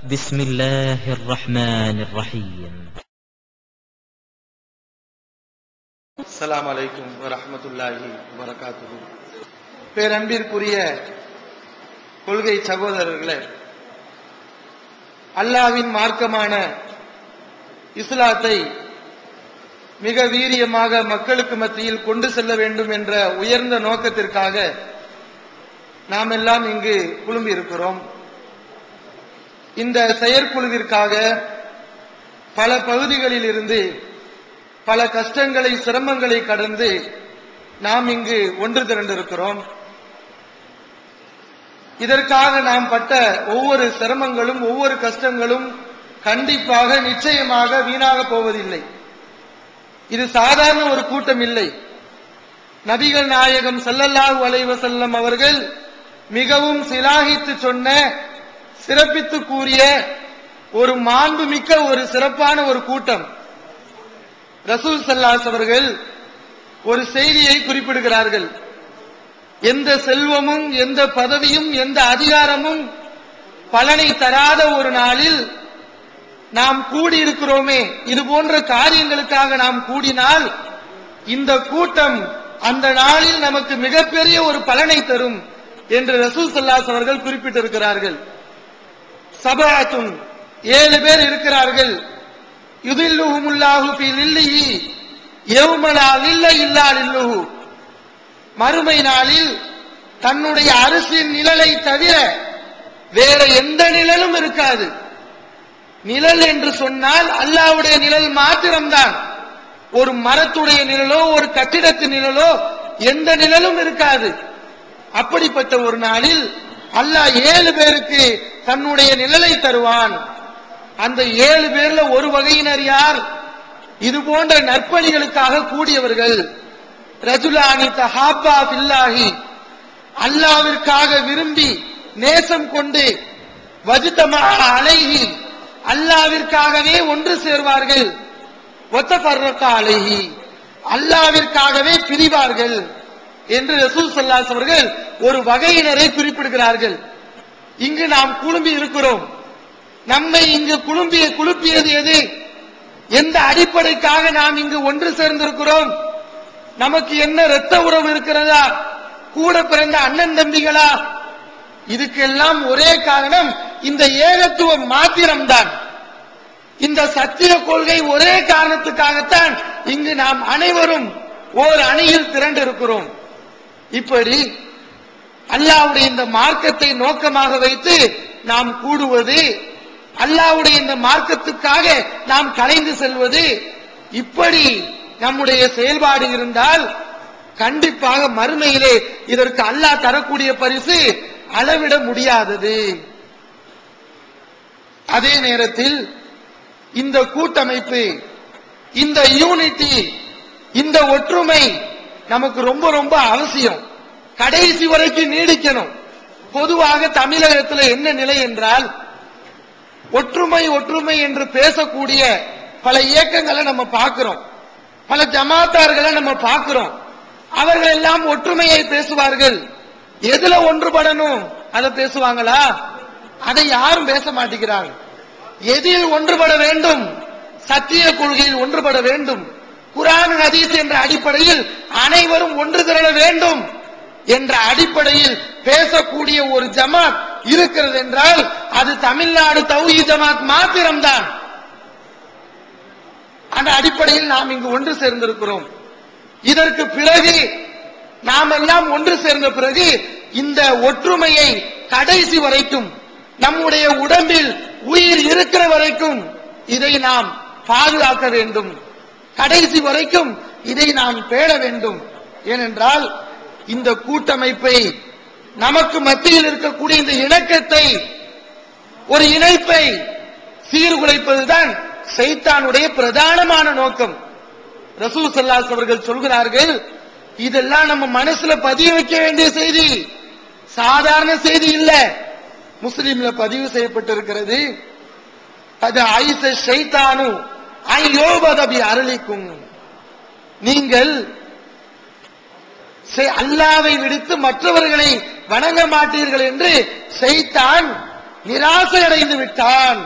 بسم الله الرحمن الرحيم அஸ்ஸலாமு அலைக்கும் வரஹ்மத்துல்லாஹி வரகாத்துஹு பேரன்பிற்குரிய கொள்கை சகோதரர்களே அல்லாவின் மார்க்கமான இஸ்லாத்தை மிக வீரியமாக மக்களுக்கு மத்தியில் கொண்டு செல்ல வேண்டும் என்ற உயர்ந்த நோக்கத்திற்காக நாம் எல்லாம் இங்கு குழும்பி இருக்கிறோம் இந்த செயற்குழுவிற்காக பல பகுதிகளில் இருந்து பல கஷ்டங்களை சிரமங்களை கடந்து நாம் இங்கு ஒன்று திரண்டிருக்கிறோம். இதற்காக நாம் பட்ட ஒவ்வொரு சிரமங்களும் ஒவ்வொரு கஷ்டங்களும் கண்டிப்பாக நிச்சயமாக வீணாக போவதில்லை. இது சாதாரண ஒரு கூட்டம் இல்லை. நபிகள் நாயகம் செல்லல்லாஹு அலைவசல்லம் அவர்கள் மிகவும் சிலாகித்து சொன்ன சிறப்பித்து கூறிய ஒரு மாண்புமிக்க ஒரு சிறப்பான ஒரு கூட்டம். ரசூல் சல்லாஸ் அவர்கள் ஒரு செய்தியை குறிப்பிடுகிறார்கள். எந்த செல்வமும் எந்த பதவியும் எந்த அதிகாரமும் பலனை தராத ஒரு நாளில் நாம் கூடியிருக்கிறோமே. இது போன்ற காரியங்களுக்காக நாம் கூடினால் இந்த கூட்டம் அந்த நாளில் நமக்கு மிகப்பெரிய ஒரு பலனை தரும் என்று ரசூல் சல்லாஸ் அவர்கள் குறிப்பிட்டிருக்கிறார்கள். சபாத்தும் ஏழு பேர் இருக்கிறார்கள். யுதில்லுஹுமுல்லாஹு ஃபீ லில்லிஹி யௌமலா லில்ல இல்லா லில்லுஹு. மறுமை நாளில் தன்னுடைய அரசின் நிழலை தவிர வேற எந்த நிழலும் இருக்காது. நிழல் என்று சொன்னால் அல்லாஹ்வுடைய நிழல் மாத்திரம்தான். ஒரு மரத்துடைய நிழலோ ஒரு கட்டிடத்து நிழலோ எந்த நிழலும் இருக்காது. அப்படிப்பட்ட ஒரு நாளில் அல்லாஹ் ஏழு பேருக்கு தன்னுடைய நிழலை தருவான். அந்த ஏழு பேர்ல ஒரு வகையினர் யார்? இது போன்ற நற்பணிகளுக்காக கூடியவர்கள். ரஜுலானி தஹாபா பில்லாஹி. அல்லாவிற்காக விரும்பி நேசம் கொண்டு வஜிதமா அலைகி அல்லாவிற்காகவே ஒன்று சேர்வார்கள். ஒத்த பர்ரக்கா அல்லாவிற்காகவே பிரிவார்கள். என்று ரசூல் சல்லாஸ் அவர்கள் ஒரு வகையினரை குறிப்பிடுகிறார்கள். இங்கு நாம் குழும்பி இருக்கிறோம். நம்மை இங்கு குழும்பிய குழுப்பியது எது? எந்த அடிப்படைக்காக நாம் இங்கு ஒன்று சேர்ந்திருக்கிறோம்? நமக்கு என்ன இரத்த உறவு இருக்கிறதா? கூட பிறந்த அண்ணன் தம்பிகளா? இதுக்கெல்லாம் ஒரே காரணம் இந்த ஏகத்துவம் மாத்திரம்தான். இந்த சத்திய கொள்கை ஒரே காரணத்துக்காகத்தான் இங்கு நாம் அனைவரும் ஓர் அணியில் திரண்டிருக்கிறோம். இப்படி அல்லாவுடைய இந்த மார்க்கத்தை நோக்கமாக வைத்து நாம் கூடுவது அல்லாவுடைய இந்த மார்க்கத்துக்காக நாம் கலைந்து செல்வது இப்படி நம்முடைய செயல்பாடு இருந்தால் கண்டிப்பாக மறுமையிலே இதற்கு அல்லாஹ் தரக்கூடிய பரிசு அளவிட முடியாதது. அதே நேரத்தில் இந்த கூட்டமைப்பு இந்த யூனிட்டி இந்த ஒற்றுமை நமக்கு ரொம்ப ரொம்ப அவசியம். கடைசி வரைக்கும் நீடிக்கணும். பொதுவாக தமிழகத்தில் என்ன நிலை என்றால் ஒற்றுமை ஒற்றுமை என்று பேசக்கூடிய பல இயக்கங்களை நம்ம பார்க்கிறோம். பல ஜமாத்தார்களை நம்ம பார்க்கிறோம். அவர்கள் எல்லாம் ஒற்றுமையை பேசுவார்கள். எதுல ஒன்றுபடணும்? அதை பேசுவாங்களா? அதை யாரும் பேச மாட்டேங்கிறாங்க எதில் ஒன்றுபட வேண்டும்? சத்திய கொள்கையில் ஒன்றுபட வேண்டும். குரான் ஹதீஸ் என்ற அடிப்படையில் அனைவரும் ஒன்று திரள வேண்டும் என்ற அடிப்படையில் பேசக்கூடிய ஒரு ஜமாத் இருக்கிறது என்றால் அது தமிழ்நாடு தௌஹி ஜமாத் மாத்திரம்தான். அந்த அடிப்படையில் நாம் இங்கு ஒன்று சேர்ந்திருக்கிறோம். இதற்கு பிறகு நாம் எல்லாம் ஒன்று சேர்ந்த பிறகு இந்த ஒற்றுமையை கடைசி வரைக்கும் நம்முடைய உடம்பில் உயிர் இருக்கிற வரைக்கும் இதை நாம் பாதுகாக்க வேண்டும். கடைசி வரைக்கும் இதை நாம் பேட வேண்டும். ஏனென்றால் இந்த கூட்டமைப்பை நமக்கு மத்தியில் இருக்கக்கூடிய இந்த இணக்கத்தை ஒரு இணைப்பை சீர்குலைப்பதுதான் சைத்தானுடைய பிரதானமான நோக்கம். ரசூல் சல்லாஸ் அவர்கள் சொல்கிறார்கள் இதெல்லாம் நம்ம மனசுல பதிய வைக்க வேண்டிய செய்தி. சாதாரண செய்தி இல்ல. முஸ்லீம்ல பதிவு செய்யப்பட்டிருக்கிறது. அது ஐச சைத்தானு அருளிக்கும். நீங்கள் அல்லாவை விடுத்து மற்றவர்களை வணங்க மாட்டீர்கள் என்று செய்தான் நிராசை அடைந்து விட்டான்.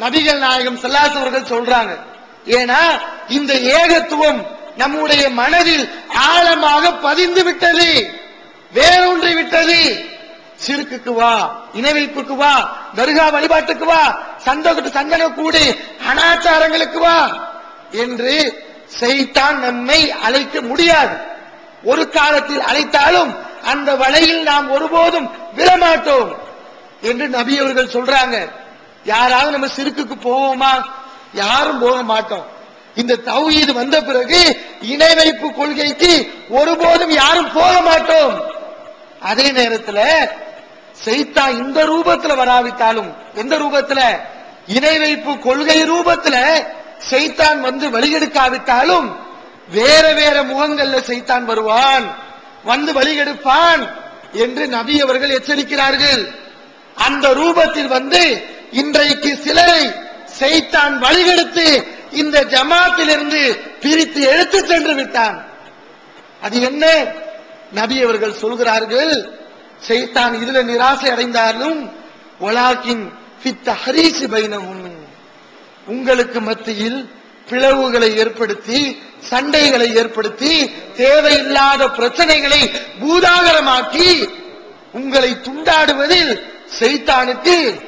நபிகள் நாயகம் ஸல்லல்லாஹு அவர்கள் சொல்றாங்க. ஏன்னா இந்த ஏகத்துவம் நம்முடைய மனதில் ஆழமாக பதிந்து விட்டது. வேரூன்றி விட்டது. சிறுக்குக்கு வா இணை வைப்புக்கு வா தர்கா வழிபாட்டுக்கு வா சந்தோகத்து சந்தன கூடி அனாச்சாரங்களுக்கு வா என்று செய்தான் நம்மை அழைக்க முடியாது. ஒரு காலத்தில் அழைத்தாலும் அந்த வலையில் நாம் ஒருபோதும் விழமாட்டோம் என்று நபி அவர்கள் சொல்றாங்க. யாராவது நம்ம சிறுக்குக்கு போவோமா? யாரும் போக மாட்டோம். இந்த தௌஹீது வந்த பிறகு இணை வைப்பு கொள்கைக்கு ஒருபோதும் யாரும் போக மாட்டோம். அதே நேரத்துல செய்தா இந்த ரூபத்துல வராவிட்டாலும் எந்த ரூபத்துல? இணை வைப்பு கொள்கை ரூபத்துல செய்தான் வந்து வழிகெடுக்காவிட்டாலும் வேற வேற முகங்கள்ல செய்தான் வருவான் வந்து வழிகெடுப்பான் என்று நபி அவர்கள் எச்சரிக்கிறார்கள். அந்த ரூபத்தில் வந்து இன்றைக்கு சிலரை செய்தான் வழிகெடுத்து இந்த ஜமாத்திலிருந்து பிரித்து எடுத்து சென்று விட்டான். அது என்ன? நபி அவர்கள் சொல்கிறார்கள் செய்தான் இதுல நிராசை அடைந்தாலும் ஒலாக்கின் உங்களுக்கு மத்தியில் பிளவுகளை ஏற்படுத்தி சண்டைகளை ஏற்படுத்தி தேவையில்லாத பிரச்சனைகளை பூதாகரமாக்கி உங்களை துண்டாடுவதில் செய்தானுக்கு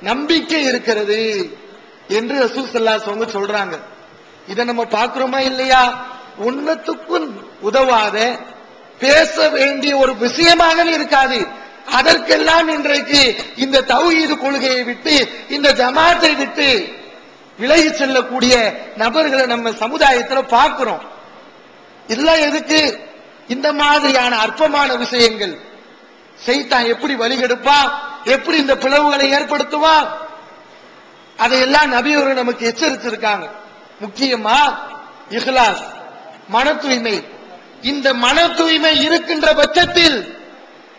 நம்பிக்கை இருக்கிறது என்று ரசூல் சொங்க சொல்றாங்க. இதை நம்ம பாக்குறோமா இல்லையா? உன்னத்துக்கும் உதவாத பேச வேண்டிய ஒரு விஷயமாகவே இருக்காது. அதற்கெல்லாம் இன்றைக்கு இந்த தௌஹீது கொள்கையை விட்டு இந்த ஜமாத்தை விட்டு விலகி செல்லக்கூடிய நபர்களை நம்ம சமுதாயத்துல பார்க்கிறோம். இதெல்லாம் எதுக்கு? இந்த மாதிரியான அற்பமான விஷயங்கள். செய்தான் எப்படி வழிகெடுப்பான் எப்படி இந்த பிளவுகளை ஏற்படுத்துவான் அதையெல்லாம் நபியவர்கள் நமக்கு எச்சரித்திருக்காங்க. முக்கியமா இஹ்லாஸ் மன தூய்மை இந்த மன தூய்மை இருக்கின்ற பட்சத்தில்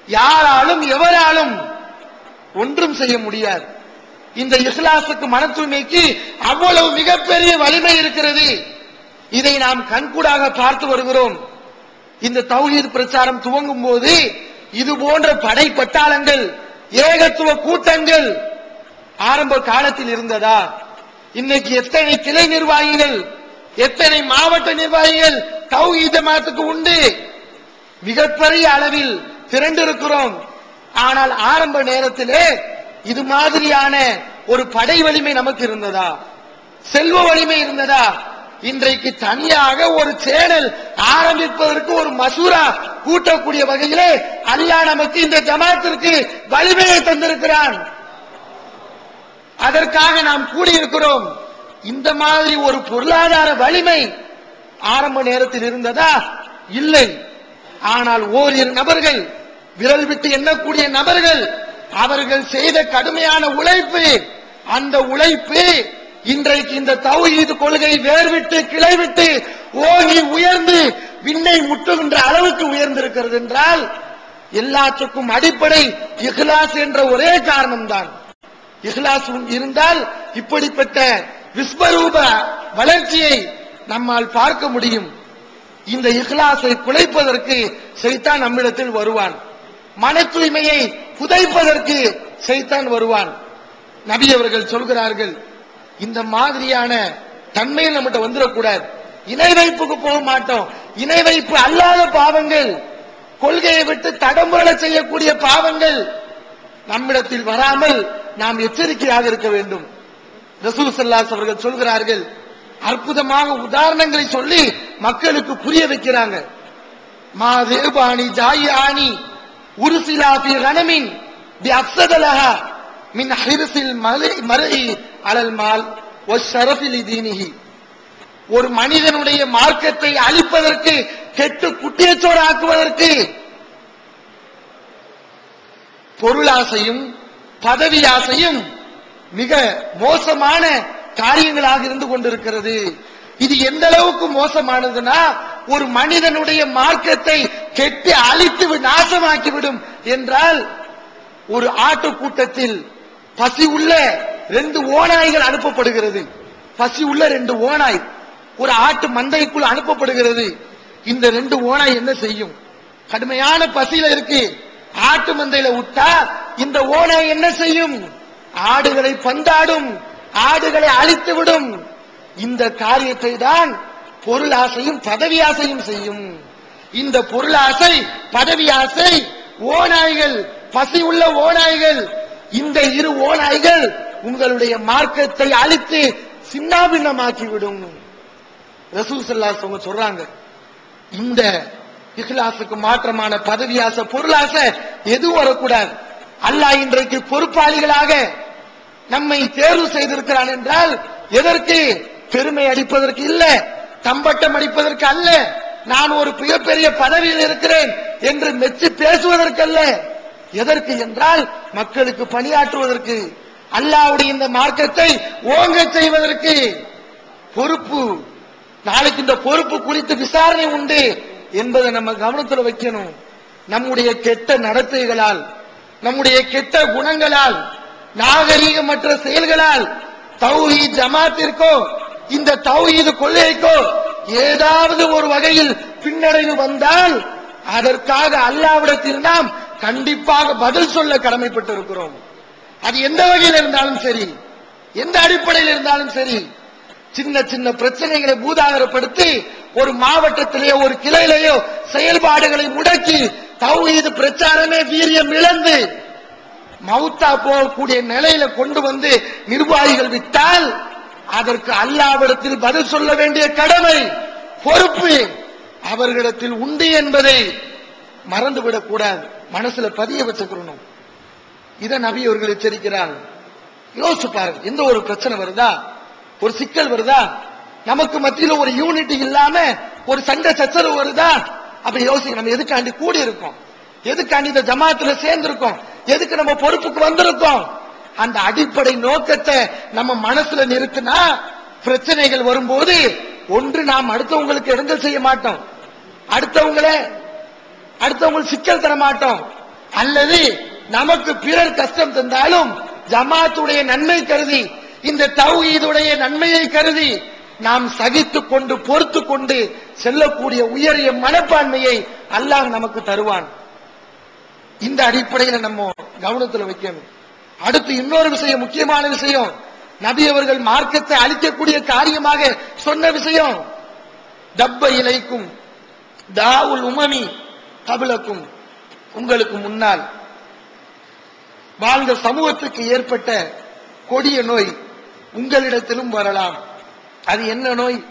யாராலும் எவராலும் ஒன்றும் செய்ய முடியாது. இந்த இஸ்லாசுக்கு மன தூய்மைக்கு அவ்வளவு மிகப்பெரிய வலிமை இருக்கிறது. இதை நாம் கண்கூடாக பார்த்து வருகிறோம். இந்த தௌஹீத் பிரச்சாரம் துவங்கும் போது இது போன்ற படை பட்டாளங்கள் ஏகத்துவ கூட்டங்கள் ஆரம்ப காலத்தில் இருந்ததா? இன்னைக்கு எத்தனை கிளை நிர்வாகிகள் எத்தனை மாவட்ட நிர்வாகிகள் தௌஹீத மதத்துக்கு உண்டு. மிகப்பெரிய அளவில் திரண்டிருக்கிறோம். ஆனால் ஆரம்ப நேரத்திலே இது மாதிரியான ஒரு படை வலிமை நமக்கு இருந்ததா? செல்வ வலிமை இருந்ததா? இன்றைக்கு தனியாக ஒரு சேனல் ஆரம்பிப்பதற்கு ஒரு மசூரா கூட்டக்கூடிய வகையிலே அல்லா நமக்கு இந்த ஜமாத்திற்கு வலிமையை தந்திருக்கிறான். அதற்காக நாம் கூடியிருக்கிறோம். இந்த மாதிரி ஒரு பொருளாதார வலிமை ஆரம்ப நேரத்தில் இருந்ததா? இல்லை. ஆனால் ஓரிரு நபர்கள் விரல் விட்டு எண்ணக்கூடிய நபர்கள் அவர்கள் செய்த கடுமையான உழைப்பு அந்த உழைப்பு இன்றைக்கு இந்த தௌஹீது கொள்கை வேர்விட்டு கிளைவிட்டு ஓங்கி உயர்ந்து விண்ணை முட்டுகின்ற அளவுக்கு உயர்ந்திருக்கிறது என்றால் எல்லாத்துக்கும் அடிப்படை இஹ்லாஸ் என்ற ஒரே காரணம்தான். இஹ்லாஸ் இருந்தால் இப்படிப்பட்ட விஸ்வரூப வளர்ச்சியை நம்மால் பார்க்க முடியும். இந்த இஹ்லாசை குலைப்பதற்கு செய்தான் நம்மிடத்தில் வருவான். மன தூய்மையை புதைப்பதற்கு செய்தான் வருவான். நபி அவர்கள் சொல்கிறார்கள் இந்த மாதிரியான தன்மை நம்மகிட்ட வந்துடக்கூடாது. இணை வைப்புக்கு போக மாட்டோம். இணை வைப்பு அல்லாத பாவங்கள். கொள்கையை விட்டு தடம்புரள செய்யக்கூடிய பாவங்கள் நம்மிடத்தில் வராமல் நாம் எச்சரிக்கையாக இருக்க வேண்டும். ரசூல் ஸல்லல்லாஹு அவர்கள் சொல்கிறார்கள் அற்புதமாக உதாரணங்களை சொல்லி மக்களுக்கு புரிய வைக்கிறாங்க. மா தேபானி ஜாயானி உருசிலா கனமின் அப்சதலஹா மின் ஹிர்சில் மலை அலல் மால் ஒஷரஃபில் தீனிஹி. ஒரு மனிதனுடைய மார்க்கத்தை அழிப்பதற்கு கெட்டு குட்டியச்சோறு ஆக்குவதற்கு பொருளாசையும் பதவி ஆசையும் மிக மோசமான காரியங்களாக இருந்து கொண்டிருக்கிறது. இது எந்த அளவுக்கு மோசமானதுன்னா ஒரு மனிதனுடைய மார்க்கத்தை கெட்டு அழித்து நாசமாக்கிவிடும் என்றால் ஒரு ஆட்டு கூட்டத்தில் பசி உள்ள ரெண்டு ஓநாய்கள் அனுப்பப்படுகிறது. பசி உள்ள ரெண்டு ஓநாய் ஒரு ஆட்டு மந்தைக்குள் அனுப்பப்படுகிறது. இந்த ரெண்டு ஓனாய் என்ன செய்யும்? கடுமையான பசியில இருக்கு. ஆட்டு மந்தையில விட்டா இந்த ஓனாய் என்ன செய்யும்? ஆடுகளை பந்தாடும். ஆடுகளை அழித்துவிடும். இந்த காரியத்தை தான் பொருள் ஆசையும் பதவி ஆசையும் செய்யும். இந்த பொருள் ஆசை பதவி ஆசை ஓநாய்கள் பசி உள்ள ஓநாய்கள் இந்த இரு ஓநாய்கள் உங்களுடைய மார்க்கத்தை அழித்து சின்னாபின்னமாக்கிவிடும். ரசூல் அவங்க அலைஹி சொல்றாங்க இந்த இஸ்லாசுக்கு மாற்றமான பதவி ஆசை பொருளாசை எதுவும் வரக்கூடாது. அல்லாஹ் இன்றைக்கு பொறுப்பாளிகளாக நம்மை தேர்வு செய்திருக்கிறான் என்றால் எதற்கு? பெருமை அடிப்பதற்கு இல்ல. தம்பட்டம் அடிப்பதற்கு அல்ல. நான் ஒரு மிகப்பெரிய பதவியில் இருக்கிறேன் என்று மெச்சு பேசுவதற்கல்ல. எதற்கு என்றால் மக்களுக்கு பணியாற்றுவதற்கு அல்லாவுடைய இந்த மார்க்கத்தை ஓங்க செய்வதற்கு. பொறுப்பு நாளைக்கு இந்த பொறுப்பு குறித்து விசாரணை உண்டு என்பதை நம்ம கவனத்தில் வைக்கணும். நம்முடைய கெட்ட நடத்தைகளால் நம்முடைய கெட்ட குணங்களால் நாகரீகமற்ற செயல்களால் தௌஹீத் ஜமாத்திற்கோ இந்த தௌஹீது கொள்கைக்கோ ஏதாவது ஒரு வகையில் பின்னடைவு வந்தால் அதற்காக அல்லாவிடத்தில் நாம் கண்டிப்பாக பதில் சொல்ல கடமைப்பட்டிருக்கிறோம். அது எந்த வகையில் இருந்தாலும் சரி எந்த அடிப்படையில் இருந்தாலும் சரி சின்ன சின்ன பிரச்சனைகளை பூதாகரப்படுத்தி ஒரு மாவட்டத்திலேயோ ஒரு கிளையிலேயோ செயல்பாடுகளை முடக்கி தௌஹீது பிரச்சாரமே வீரியம் இழந்து மவுத்தா போகக்கூடிய நிலையில கொண்டு வந்து நிர்வாகிகள் விட்டால் அதற்கு அல்லாவிடத்தில் பதில் சொல்ல வேண்டிய கடமை பொறுப்பு அவர்களிடத்தில் உண்டு என்பதை மறந்துவிடக் கூடாது. மனசுல பதிய வச்சுக்கணும். இதை நபி அவர்கள் எச்சரிக்கிறார் யோசிச்சு பாருங்க எந்த ஒரு பிரச்சனை வருதா? ஒரு சிக்கல் வருதா? நமக்கு மத்தியில் ஒரு யூனிட்டி இல்லாம ஒரு சண்டை சச்சரவு வருதா? அப்படி யோசிக்க நம்ம எதுக்காண்டி கூடி இருக்கோம் எதுக்காண்டி இந்த ஜமாத்துல சேர்ந்திருக்கோம்? எதுக்கு நம்ம பொறுப்புக்கு வந்திருக்கோம்? அந்த அடிப்படை நோக்கத்தை நம்ம மனசுல நிறுத்தினா பிரச்சனைகள் வரும்போது ஒன்று நாம் அடுத்தவங்களுக்கு இடங்கள் செய்ய மாட்டோம். அடுத்தவங்களே அடுத்தவங்களுக்கு சிக்கல் தர மாட்டோம். அல்லது நமக்கு பிறர் கஷ்டம் தந்தாலும் ஜமாத்துடைய நன்மை கருதி இந்த தௌஹீதுடைய நன்மையை கருதி நாம் சகித்து கொண்டு பொறுத்து கொண்டு செல்லக்கூடிய உயரிய மனப்பான்மையை அல்லாஹ் நமக்கு தருவான். இந்த அடிப்படையில நம்ம கவனத்துல வைக்கணும். அடுத்து இன்னொரு விஷயம் முக்கியமான விஷயம். நபி அவர்கள் மார்க்கத்தை அழிக்கக்கூடிய காரியமாக சொன்ன விஷயம். டப்ப இலைக்கும் தாவுல் உமமி கபிலக்கும் உங்களுக்கு முன்னால் வாழ்ந்த சமூகத்துக்கு ஏற்பட்ட கொடிய நோய் உங்களிடத்திலும் வரலாம். அது என்ன நோய்?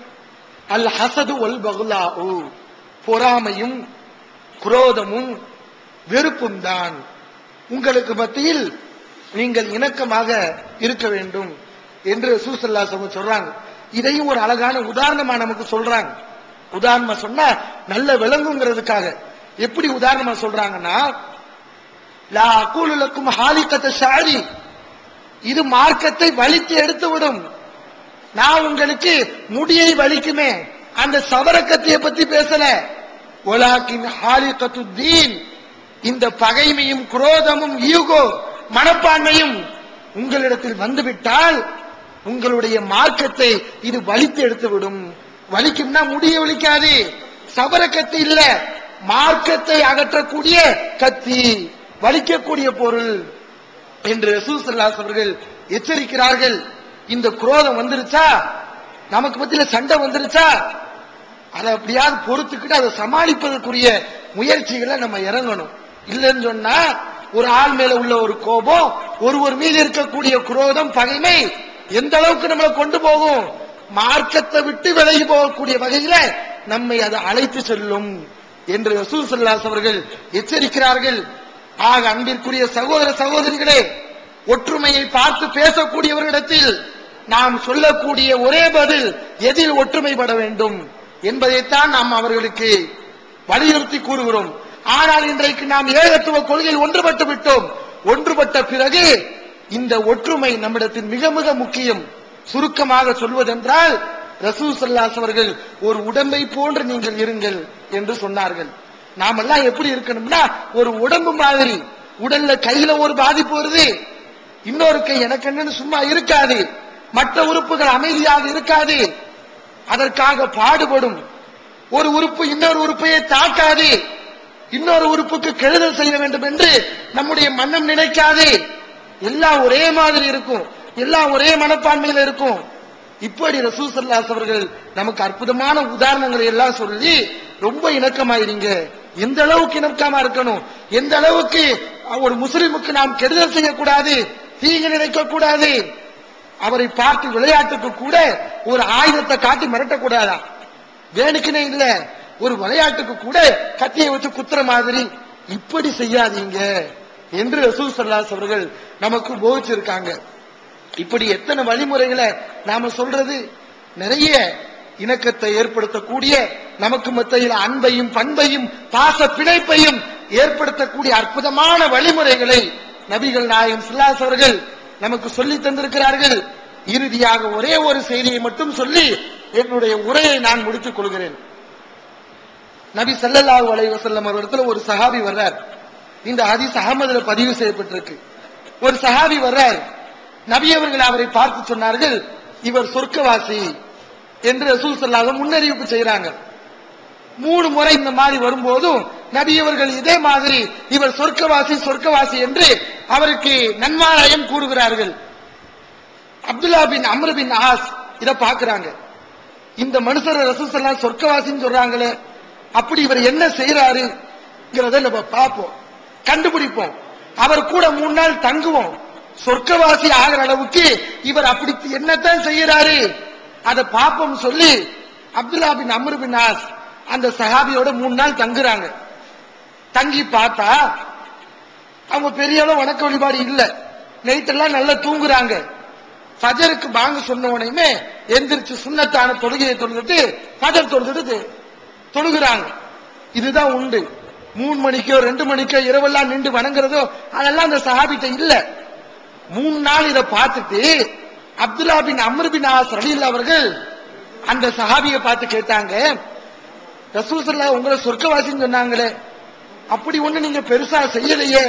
அல் ஹசது ஒல் பகுலாவு பொறாமையும் குரோதமும் வெறுப்பும் தான் உங்களுக்கு மத்தியில் நீங்கள் இணக்கமாக இருக்க வேண்டும் என்று சூசல்லா சொல்றாங்க. இதையும் ஒரு அழகான உதாரணமா நமக்கு சொல்றாங்க. உதாரணமா சொன்னா நல்ல விளங்குங்கிறதுக்காக. எப்படி உதாரணமா சொல்றாங்கன்னா லா அகூலுலக்கும் ஹாலிக்கத்த ஷாரி இது மார்க்கத்தை வலித்து எடுத்து விடும் நான் உங்களுக்கு முடியை வலிக்குமே. அந்த சவரக்கத்தைய பத்தி பேசல. ஒலாக்கின் ஹாலிகத்து தீன். இந்த பகைமையும் குரோதமும் ஈகோ மனப்பான்மையும் உங்களிடத்தில் வந்துவிட்டால் உங்களுடைய மார்க்கத்தை இது வலித்து எடுத்து விடும் வலிக்கும்னா முடிய வலிக்காது. சபர கத்தி இல்ல. மார்க்கத்தை அகற்றக்கூடிய கத்தி. வலிக்கக்கூடிய பொருள் என்று ரசூசல்லாஸ் அவர்கள் எச்சரிக்கிறார்கள். இந்த குரோதம் வந்துருச்சா? நமக்கு மத்தியில சண்டை வந்துருச்சா? அதை அப்படியாவது பொறுத்துக்கிட்டு அதை சமாளிப்பதற்குரிய முயற்சிகளை நம்ம இறங்கணும். இல்லைன்னு சொன்னா ஒரு ஆள் மேல உள்ள ஒரு கோபம் ஒருவர் மீது இருக்கக்கூடிய குரோதம் பகைமை எந்த அளவுக்கு நம்மளை கொண்டு போகும்? மார்க்கத்தை விட்டு விலகி போகக்கூடிய வகையில நம்மை அது அழைத்து செல்லும் என்று ரசூல் சல்லாஸ் அவர்கள் எச்சரிக்கிறார்கள். ஆக அன்பிற்குரிய சகோதர சகோதரிகளே ஒற்றுமையை பார்த்து பேசக்கூடியவர்களிடத்தில் நாம் சொல்லக்கூடிய ஒரே பதில் எதில் ஒற்றுமைப்பட வேண்டும் என்பதைத்தான் நாம் அவர்களுக்கு வலியுறுத்தி கூறுகிறோம். ஆனால் இன்றைக்கு நாம் ஏகத்துவ கொள்கையில் ஒன்றுபட்டு விட்டோம். ஒன்றுபட்ட பிறகு இந்த ஒற்றுமை நம்மிடத்தில் மிக மிக முக்கியம். சுருக்கமாக சொல்வதென்றால் ரசூ சல்லாஸ் அவர்கள் ஒரு உடம்பை போன்று நீங்கள் இருங்கள் என்று சொன்னார்கள். நாமெல்லாம் எப்படி இருக்கணும்னா ஒரு உடம்பு மாதிரி. உடல்ல கையில ஒரு பாதிப்பு வருது. இன்னொரு கை எனக்கு என்னன்னு சும்மா இருக்காது. மற்ற உறுப்புகள் அமைதியாக இருக்காது. அதற்காக பாடுபடும். ஒரு உறுப்பு இன்னொரு உறுப்பையே தாக்காது. இன்னொரு உறுப்புக்கு கெடுதல் செய்ய வேண்டும் என்று நம்முடைய மன்னம் நினைக்காது. எல்லாம் ஒரே மாதிரி இருக்கும். எல்லாம் ஒரே மனப்பான்மையில இருக்கும். இப்படி ரசூசல்லாஸ் அவர்கள் நமக்கு அற்புதமான உதாரணங்களை எல்லாம் சொல்லி ரொம்ப இணக்கமாயிருங்க. எந்த அளவுக்கு இணக்கமா இருக்கணும்? எந்த அளவுக்கு ஒரு முஸ்லிமுக்கு நாம் கெடுதல் செய்யக்கூடாது? தீங்கு நினைக்க கூடாது அவரை பார்த்து விளையாட்டுக்கு கூட ஒரு ஆயுதத்தை காட்டி மிரட்டக்கூடாதா? வேணுக்குனே இல்லை. ஒரு விளையாட்டுக்கு கூட கத்தியை வச்சு குத்துற மாதிரி. இப்படி செய்யாதீங்க என்று ரசூல் சல்லாஸ் அவர்கள் நமக்கு போதிச்சிருக்காங்க. இப்படி எத்தனை வழிமுறைகளை நாம சொல்றது? நிறைய இணக்கத்தை ஏற்படுத்தக்கூடிய நமக்கு மத்தியில் அன்பையும் பண்பையும் பாச பிணைப்பையும் ஏற்படுத்தக்கூடிய அற்புதமான வழிமுறைகளை நபிகள் நாயம் சில்லாஸ் அவர்கள் நமக்கு சொல்லி தந்திருக்கிறார்கள். இறுதியாக ஒரே ஒரு செய்தியை மட்டும் சொல்லி என்னுடைய உரையை நான் முடித்துக் கொள்கிறேன். நபி சல்லல்லாஹு அலைவசல்லம் வஸல்லம் ஒரு சஹாபி வர்றார். இந்த ஹதீஸ் அகமதுல பதிவு செய்யப்பட்டிருக்கு. ஒரு சஹாபி வர்றார். நபி அவர்கள் அவரை பார்த்து சொன்னார்கள் இவர் சொர்க்கவாசி என்று ரசூல் ஸல்லல்லாஹு முன்னறிவிப்பு செய்யறாங்க மூணு முறை இந்த மாதிரி வரும்போதும் நபி அவர்கள் இதே மாதிரி இவர் சொர்க்கவாசி சொர்க்கவாசி என்று அவருக்கு நன்மாராயம் கூறுகிறார்கள். அப்துல்லா பின் அம்ரு பின் ஆஸ் இதை பாக்குறாங்க இந்த மனுஷர் ரசூசல்லா சொர்க்கவாசின்னு சொல்றாங்களே அப்படி இவர் என்ன செய்யறாருங்கிறத நம்ம பார்ப்போம் கண்டுபிடிப்போம். அவர் கூட மூணு நாள் தங்குவோம். சொர்க்கவாசி ஆகிற அளவுக்கு இவர் அப்படி என்னத்தான் செய்யறாரு அதை பார்ப்போம் சொல்லி Abdullah bin Amr bin As அந்த சஹாபியோட மூணு நாள் தங்குறாங்க. தங்கி பார்த்தா அவங்க பெரிய அளவு வணக்க வழிபாடு இல்ல. நைட்டெல்லாம் நல்லா தூங்குறாங்க. ஃபஜருக்கு பாங்க சொன்ன உடனே எந்திரிச்சு சுண்ணத்தான தொழுகையை தொழுதுட்டு ஃபஜர் தொழுதுட்டு தொழுகிறாங்க. இதுதான் உண்டு. மூணு மணிக்கோ ரெண்டு மணிக்கோ இரவெல்லாம் நின்று வணங்குறதோ அதெல்லாம் அந்த சஹாபிட்ட இல்ல. மூணு நாள் இதை பார்த்துட்டு அப்துல்லா பின் அம்ரு பின் ஆஸ் ரலில் அவர்கள் அந்த சஹாபிய பார்த்து கேட்டாங்க ரசூல் உங்களை சொர்க்கவாசின்னு சொன்னாங்களே அப்படி ஒண்ணு நீங்க பெருசா செய்யலையே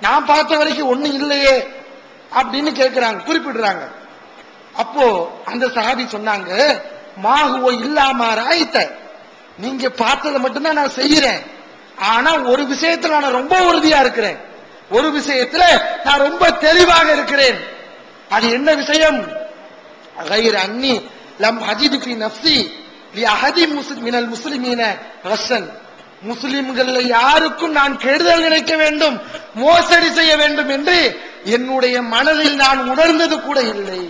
நான் பார்த்த வரைக்கும் ஒண்ணு இல்லையே அப்படின்னு கேட்கிறாங்க குறிப்பிடுறாங்க. அப்போ அந்த சஹாபி சொன்னாங்க மாகுவோ இல்லாம ராய்த்த நீங்க பார்த்ததை மட்டும்தான் நான் செய்யறேன் ஆனா ஒரு விஷயத்துல நான் ரொம்ப உறுதியா இருக்கிறேன் ஒரு விஷயத்துல நான் ரொம்ப தெளிவாக இருக்கிறேன் அது என்ன விஷயம் غير அன்னி லம் அஜிது ஃபி நஃப்ஸி லி அஹதி முஸ்லிம் மினல் முஸ்லிமீன ரஸ்ஸன் முஸ்லிம்கள்ல யாருக்கும் நான் கெடுதல் நினைக்க வேண்டும் மோசடி செய்ய வேண்டும் என்று என்னுடைய மனதில் நான் உணர்ந்தது கூட இல்லை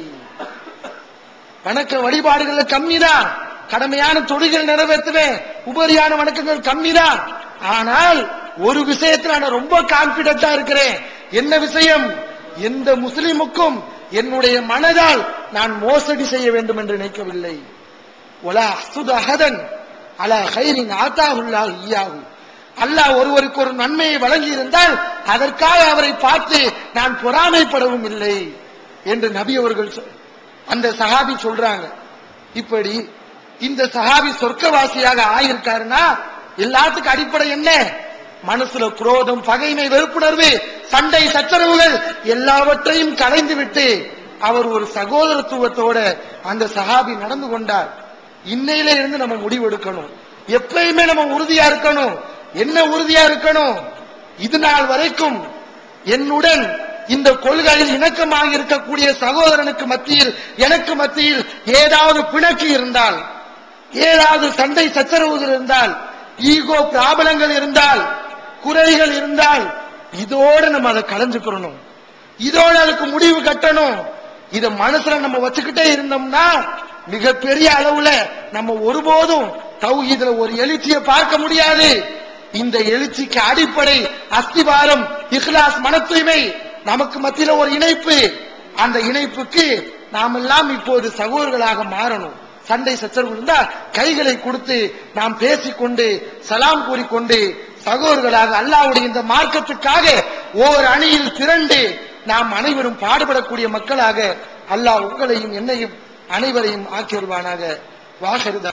வணக்க வழிபாடுகள்ல கம்மிதான் கடமையான தொழில்கள் நிறைவேற்றுவேன். உபரியான வணக்கங்கள் கம்மி தான் ஆனால் ஒரு விஷயத்தில் நான் ரொம்ப கான்பிடண்டா இருக்கிறேன். என்ன விஷயம்? எந்த முஸ்லிமுக்கும் என்னுடைய மனதால் நான் மோசடி செய்ய வேண்டும் என்று நினைக்கவில்லை. ஒலா அசுது அல அலா ஹைரின் ஆத்தாஹுல்லாஹ் ஈயாகும் அல்லாஹ் ஒருவருக்கு ஒரு நன்மையை வழங்கி இருந்தால் அதற்காக அவரை பார்த்து நான் பொறாமைப்படவும் இல்லை என்று நபி அவர்கள் சொ- அந்த சஹாபி சொல்றாங்க. இப்படி இந்த சஹாபி சொர்க்கவாசியாக ஆயிருக்காருன்னா எல்லாத்துக்கும் அடிப்படை என்ன? மனசுல குரோதம் பகைமை வெறுப்புணர்வு சண்டை சச்சரவுகள் எல்லாவற்றையும் கலைந்து விட்டு அவர் ஒரு சகோதரத்துவத்தோட அந்த சஹாபி நடந்து கொண்டார். இன்னையில இருந்து நம்ம முடிவெடுக்கணும் எப்பயுமே நம்ம உறுதியா இருக்கணும். என்ன உறுதியா இருக்கணும்? இது நாள் வரைக்கும் என்னுடன் இந்த கொள்கையில் இணக்கமாக இருக்கக்கூடிய சகோதரனுக்கு மத்தியில் எனக்கு மத்தியில் ஏதாவது பிணக்கு இருந்தால் ஏதாவது சண்டை சச்சரவுகள் இருந்தால் ஈகோ பிராபலங்கள் இருந்தால் குறைகள் இருந்தால் இதோட நம்ம அதை கலைஞ்சுக்கிறணும். இதோட அதுக்கு முடிவு கட்டணும். இதை மனசுல நம்ம வச்சுக்கிட்டே இருந்தோம்னா மிகப்பெரிய அளவுல நம்ம ஒருபோதும் தௌஹீதுல ஒரு எழுச்சியை பார்க்க முடியாது. இந்த எழுச்சிக்கு அடிப்படை அஸ்திவாரம் இஹ்லாஸ் மன தூய்மை நமக்கு மத்தியில ஒரு இணைப்பு. அந்த இணைப்புக்கு நாமெல்லாம் இப்போது சகோதரர்களாக மாறணும். சண்டை சச்சரவு இருந்தா கைகளை கொடுத்து நாம் பேசிக்கொண்டு சலாம் கூறிக்கொண்டு சகோதரர்களாக அல்லாவுடைய இந்த மார்க்கத்துக்காக ஓர் அணியில் திரண்டு நாம் அனைவரும் பாடுபடக்கூடிய மக்களாக அல்லாஹ் உங்களையும் என்னையும் அனைவரையும் ஆக்கியருவானாக வாகருதா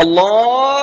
الله